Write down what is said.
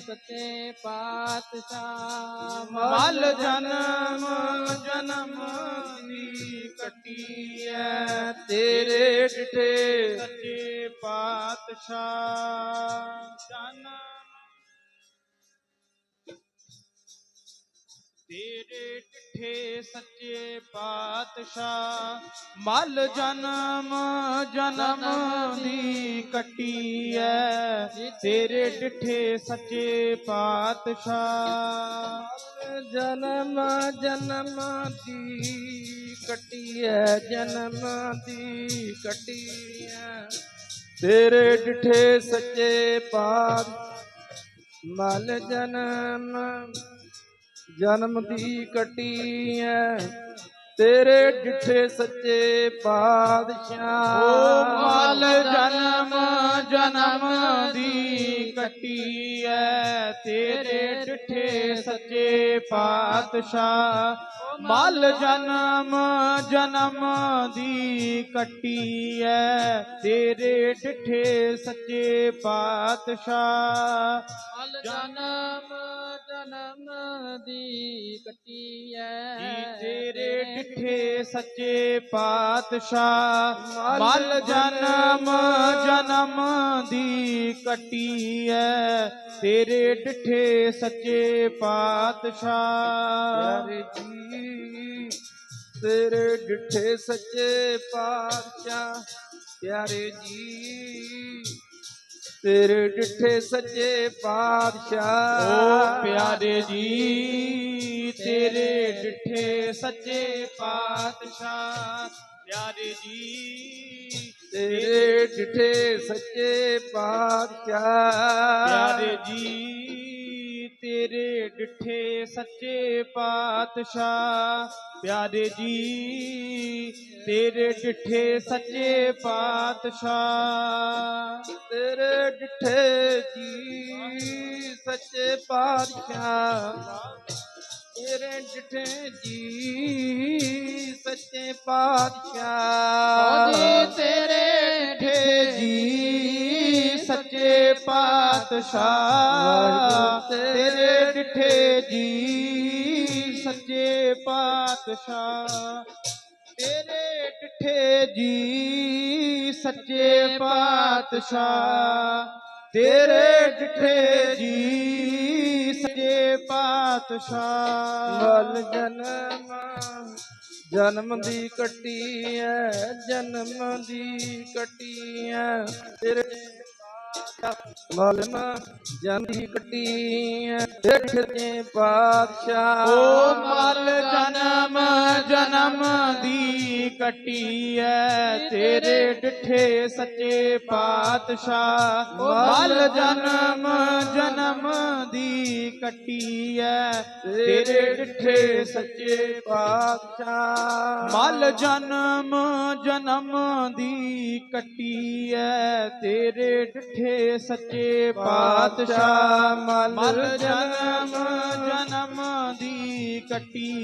ਸੱਚੇ ਪਾਤਸ਼ਾਹ। ਮਲ ਜਨਮ ਜਨਮ ਦੀ ਕੱਟੀ ਤੇਰੇ ਡਿਠੇ ਸੱਚੇ ਪਾਤਸ਼ਾਹ। ਤੇਰੇ ਡਿਠੇ ਸੱਚੇ ਪਾਤਸ਼ਾਹ। ਮਲ ਜਨਮ ਜਨਮ ਦੀ ਕੱਟੀ ਐ ਤੇਰੇ ਡਿਠੇ ਸੱਚੇ ਪਾਤਸ਼ਾਹ। ਜਨਮ ਜਨਮ ਦੀ ਕਟੀਐ, ਜਨਮ ਦੀ ਕਟੀਐ। ਤੇਰੇ ਡਿਠੇ ਸੱਚੇ ਪਾਤ ਮਲ ਜਨਮ ਜਨਮ ਦੀ ਕਟੀ ਕਟੀਐ, ਤੇਰੇ ਡਿਠੇ ਸੱਚੇ ਪਾਤਸ਼ਾਹ। ਓ ਮਲ ਜਨਮ ਜਨਮ ਦੀ ਕਟੀ ਐ ਤੇਰੇ ਡਿਠੇ ਸੱਚੇ ਪਾਤਸ਼ਾਹ। ਮਲ ਜਨਮ ਜਨਮ ਦੀ ਕੱਟੀ ਐ। ਤੇਰੇ ਡਿਠੇ ਸੱਚੇ ਪਾਤਸ਼ਾਹ। ਮਲ ਜਨਮ ਜਨਮ ਦੀ ਕਟੀਐ ਜੀ ਤੇਰੇ ਡਿਠੇ ਸੱਚੇ ਪਾਤਸ਼ਾਹ। ਮਲ ਜਨਮ ਜਨਮ ਦੀ ਕੱਟੀ ਐ। ਤੇਰੇ ਡਿਠੇ ਸੱਚੇ ਪਾਤਸ਼ਾਹ। ਤੇਰੇ ਡਿਠੇ ਸੱਚੇ ਪਾਤਸ਼ਾਹ ਪਿਆਰੇ ਜੀ। ਤੇਰੇ ਡਿਠੇ ਸੱਚੇ ਪਾਤਸ਼ਾਹ ਓ ਪਿਆਰੇ ਜੀ ਤੇਰੇ ਡਿਠੇ ਸੱਚੇ ਪਾਤਸ਼ਾਹ ਪਿਆਰੇ ਜੀ। ਤੇਰੇ ਡਿਠੇ ਸੱਚੇ ਪਾਤਸ਼ਾਹ। ਪਿਆਰੇ ਜੀ। ਡਿਠੇ ਸੱਚੇ ਪਾਤਸ਼ਾਹ। ਪਿਆਰੇ ਜੀ, ਤੇਰੇ ਡਿਠੇ ਸੱਚੇ ਪਾਤਸ਼ਾਹ। ਤੇਰੇ ਡਿਠੇ ਜੀ, ਸੱਚੇ ਪਾਤਸ਼ਾਹ। ਤੇਰੇ ਡਿਠੇ ਜੀ, ਸੱਚੇ ਪਾਤਸ਼ਾਹ। ਤੇਰੇ ਡਿਠੇ ਜੀ, ਸੱਚੇ ਪਾਤਸ਼ਾਹ ਤੇਰੇ ਡਿਠੇ ਜੀ, ਸੱਚੇ ਪਾਤਸ਼ਾਹ। ਤੇਰੇ ਡਿਠੇ ਜੀ, ਸੱਚੇ ਪਾਤਸ਼ਾਹ। ਤੇਰੇ ਡਿਠੇ ਜੀ, ਸੱਚੇ ਪਾਤਸ਼ਾਹ। ਮਲ ਜਨਮ ਜਨਮ ਦੀ ਕੱਟੀ ਐ, ਜਨਮ ਦੀ ਕੱਟੀ ਐ। ਤੇਰੇ ਮਲ ਜਨਮ ਦੀ ਕੱਟੀ ਐ ਤੇਰੇ ਪਾਤਸ਼ਾਹ। ਓ ਮਲ ਜਨਮ ਜਨਮ ਦੀ ਕੱਟੀ ਐ ਤੇਰੇ ਡਿਠੇ ਸੱਚੇ ਪਾਤਸ਼ਾਹ। ਮਲ ਜਨਮ ਜਨਮ ਦੀ ਕੱਟੀ ਐ ਤੇਰੇ ਡਿਠੇ ਸੱਚੇ ਪਾਤਸ਼ਾਹ। ਮਲ ਜਨਮ ਜਨਮ ਦੀ ਕੱਟੀ ਐ ਤੇਰੇ ਡਿਠੇ ਸੱਚੇ ਪਾਤਸ਼ਾਹ ਮਲ ਜਨਮ ਜਨਮ ਦੀ ਕੱਟੀ।